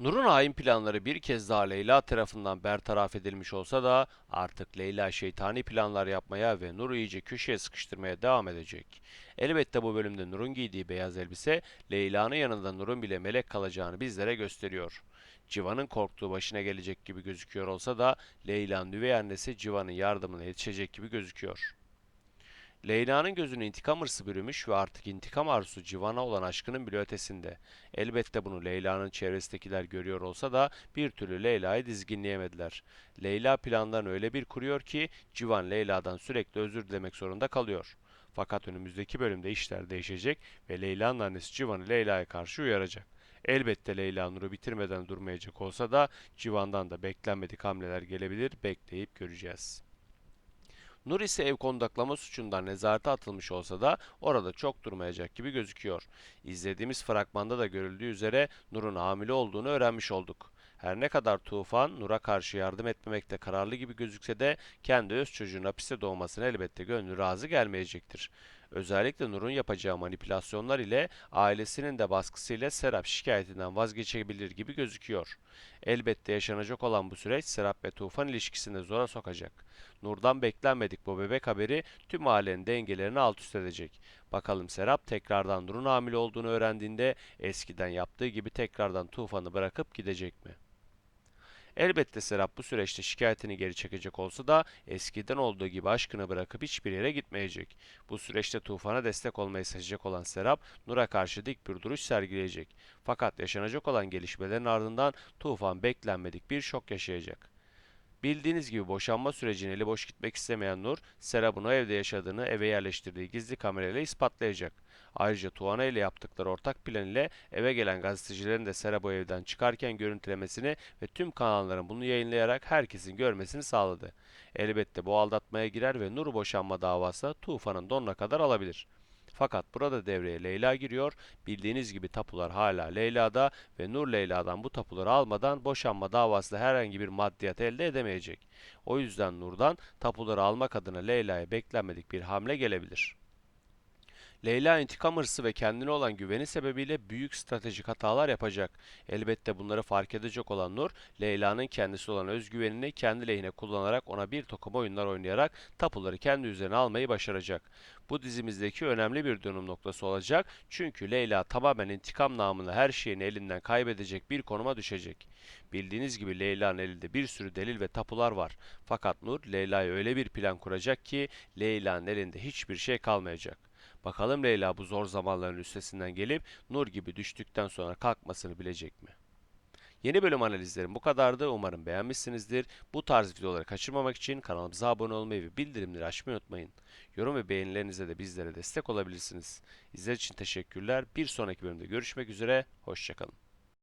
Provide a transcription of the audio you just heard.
Nur'un hain planları bir kez daha Leyla tarafından bertaraf edilmiş olsa da artık Leyla şeytani planlar yapmaya ve Nur'u iyice köşeye sıkıştırmaya devam edecek. Elbette bu bölümde Nur'un giydiği beyaz elbise Leyla'nın yanında Nur'un bile melek kalacağını bizlere gösteriyor. Civan'ın korktuğu başına gelecek gibi gözüküyor olsa da Leyla'nın üvey annesi Civan'ın yardımına yetişecek gibi gözüküyor. Leyla'nın gözünü intikam hırsı bürümüş ve artık intikam arzusu Civan'a olan aşkının bile ötesinde. Elbette bunu Leyla'nın çevresindekiler görüyor olsa da bir türlü Leyla'yı dizginleyemediler. Leyla planlarını öyle bir kuruyor ki Civan Leyla'dan sürekli özür dilemek zorunda kalıyor. Fakat önümüzdeki bölümde işler değişecek ve Leyla'nın annesi Civan'ı Leyla'ya karşı uyaracak. Elbette Leyla Nur'u bitirmeden durmayacak olsa da Civan'dan da beklenmedik hamleler gelebilir, bekleyip göreceğiz. Nur ise ev kondaklama suçundan nezarete atılmış olsa da orada çok durmayacak gibi gözüküyor. İzlediğimiz fragmanda da görüldüğü üzere Nur'un hamile olduğunu öğrenmiş olduk. Her ne kadar Tufan Nur'a karşı yardım etmemekte kararlı gibi gözükse de kendi öz çocuğun hapiste doğmasına elbette gönlü razı gelmeyecektir. Özellikle Nur'un yapacağı manipülasyonlar ile ailesinin de baskısıyla Serap şikayetinden vazgeçebilir gibi gözüküyor. Elbette yaşanacak olan bu süreç Serap ve Tufan ilişkisini zora sokacak. Nur'dan beklenmedik bu bebek haberi tüm ailenin dengelerini alt üst edecek. Bakalım Serap tekrardan Nur'un hamile olduğunu öğrendiğinde eskiden yaptığı gibi tekrardan Tufan'ı bırakıp gidecek mi? Elbette Serap bu süreçte şikayetini geri çekecek olsa da eskiden olduğu gibi aşkını bırakıp hiçbir yere gitmeyecek. Bu süreçte Tufan'a destek olmayı seçecek olan Serap, Nur'a karşı dik bir duruş sergileyecek. Fakat yaşanacak olan gelişmelerin ardından Tufan beklenmedik bir şok yaşayacak. Bildiğiniz gibi boşanma sürecine eli boş gitmek istemeyen Nur, Serap'ın o evde yaşadığını eve yerleştirdiği gizli kamerayla ispatlayacak. Ayrıca Tuana ile yaptıkları ortak plan ile eve gelen gazetecilerin de Serap'ı evden çıkarken görüntülemesini ve tüm kanalların bunu yayınlayarak herkesin görmesini sağladı. Elbette bu aldatmaya girer ve Nur boşanma davası Tufan'ın donuna kadar alabilir. Fakat burada devreye Leyla giriyor. Bildiğiniz gibi tapular hala Leyla'da ve Nur Leyla'dan bu tapuları almadan boşanma davasında herhangi bir maddiyat elde edemeyecek. O yüzden Nur'dan tapuları almak adına Leyla'ya beklenmedik bir hamle gelebilir. Leyla intikam hırsı ve kendine olan güveni sebebiyle büyük stratejik hatalar yapacak. Elbette bunları fark edecek olan Nur, Leyla'nın kendisi olan özgüvenini kendi lehine kullanarak ona bir takım oyunlar oynayarak tapuları kendi üzerine almayı başaracak. Bu dizimizdeki önemli bir dönüm noktası olacak çünkü Leyla tamamen intikam namına her şeyini elinden kaybedecek bir konuma düşecek. Bildiğiniz gibi Leyla'nın elinde bir sürü delil ve tapular var. Fakat Nur, Leyla'ya öyle bir plan kuracak ki Leyla'nın elinde hiçbir şey kalmayacak. Bakalım Leyla bu zor zamanların üstesinden gelip Nur gibi düştükten sonra kalkmasını bilecek mi? Yeni bölüm analizlerim bu kadardı. Umarım beğenmişsinizdir. Bu tarz videoları kaçırmamak için kanalımıza abone olmayı ve bildirimleri açmayı unutmayın. Yorum ve beğenilerinizle de bizlere destek olabilirsiniz. İzlediğiniz için teşekkürler. Bir sonraki bölümde görüşmek üzere. Hoşçakalın.